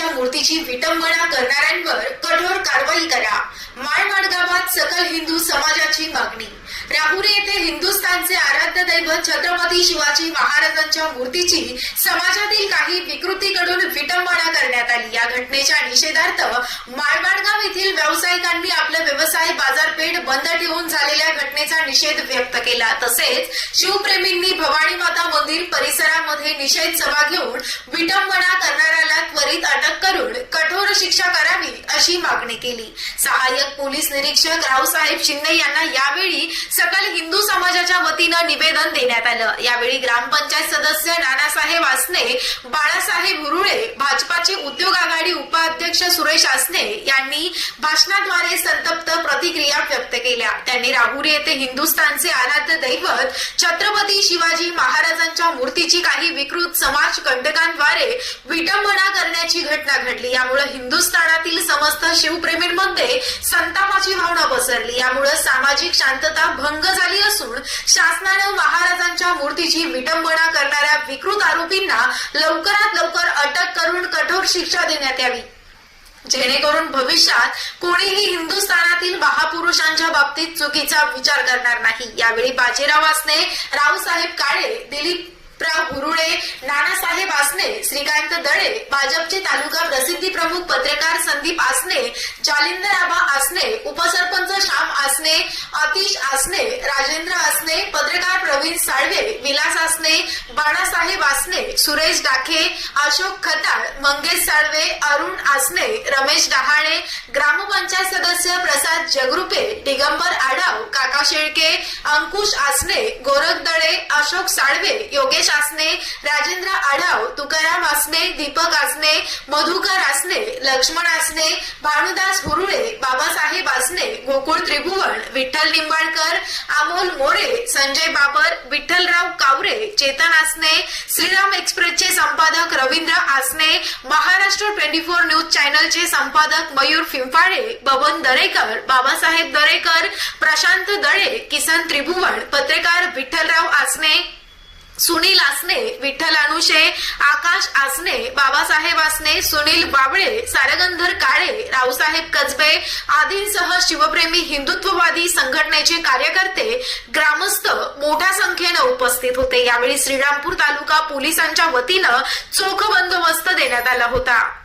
मूर्तीची विटंबना करणाऱ्यांवर कठोर कारवाई करा. माळवाड गावात सकल हिंदू समाजाची मागणी. राहुरी येथे हिंदुस्थानचे आराध्य दैवत छत्रपती शिवाजी महाराजांच्या मूर्तीची समाजातील काही विकृतीकडून विटंबना करण्यात आली. या घटनेच्या निषेधार्थ माळवाडगाव येथील व्यावसायिकांनी आपला व्यवसाय बाजारपेठ बंद ठेवून झालेल्या घटनेचा निषेध व्यक्त केला. तसेच शिवप्रेमींनी भवानी माता मंदिर परिसरामध्ये निषेध सभा घेऊन विटंबना करणाऱ्या त्वरित अटक करून शिक्षा करावी अशी मागणी केली. सहाय्यक पोलीस निरीक्षक रावसाहेब शिंदे यांना यावेळी सकल हिंदू समाजाच्या वतीनं निवेदन देण्यात आलं. यावेळी ग्रामपंचायत सदस्य नानासाहेब आसने बाळासाहेब हुरुळे भाजपाचे उद्योग आघाडी उपाध्यक्ष सुरेश आसने यांनी भाषणाद्वारे संतप्त प्रतिक्रिया व्यक्त केल्या. त्यांनी राहुरी येथे हिंदुस्थानचे आराध्य दैवत छत्रपती शिवाजी महाराजांच्या मूर्तीची काही विकृत समाज कंटकांद्वारे विटंबना करण्याची घटना घडली. यामुळे हिंदुस्थानातील समस्त शिवप्रेमींमध्ये संतापाची भावना पसरली. यामुळे सामाजिक शांतता भंग झाली असून शासनानं महाराजांच्या मूर्तीची विटंबना करणाऱ्या विकृत आरोपींना लवकरात लवकर अटक करून कठोर शिक्षा देण्यात यावी. जेणेकरून भविष्यात कोणीही हिंदुस्थानातील महापुरुषांच्या बाबतीत चुकीचा विचार करणार नाही. यावेळी बाजीराव आसने रावसाहेब काळे दिलीप हुरुळे नानासाहेब आसने श्रीकांत दळे भाजपचे तालुका प्रसिद्धी प्रमुख पत्रकार संदीप आसने जालिंदर आबा आसने उपसरपंच श्याम आसने आतिश आसने राजेंद्र आसने पत्रकार प्रवीण साळवे विलास आसने बाळासाहेब आसने सुरेश डाखे अशोक खताळ मंगेश साळवे अरुण आसने रमेश डहाणे ग्रामपंचायत सदस्य प्रसाद जगरुपे दिगंबर आढाव काका शेळके अंकुश आसने गोरख दळे अशोक साळवे योगेश आसने राजेंद्र आढाव तुकाराम आसने दीपक आसने मधुकर आसने लक्ष्मण आसने भानुदास हुरुळे बाबासाहेब आसने गोकुळ त्रिभुवन विठ्ठल निंबाळकर अमोल मोरे संजय बाबर विठ्ठलराव कावरे चेतन आसने श्रीराम एक्सप्रेसचे संपादक Ravindra Asane Maharashtra twenty four news चॅनलचे संपादक मयूर फिंफाळे बबन दरेकर बाबासाहेब दरेकर प्रशांत दळे किसन त्रिभुवन पत्रकार विठ्ठल सुनील आसने विठ्ठल अनुशे आकाश आसने बाबासाहेब आसने सुनील बाबळे सारगंधर काळे रावसाहेब कसबे आदींसह शिवप्रेमी हिंदुत्ववादी संघटनेचे कार्यकर्ते ग्रामस्थ मोठ्या संख्येनं उपस्थित होते. यावेळी श्रीरामपूर तालुका पोलिसांच्या वतीनं चोख बंदोबस्त देण्यात आला होता.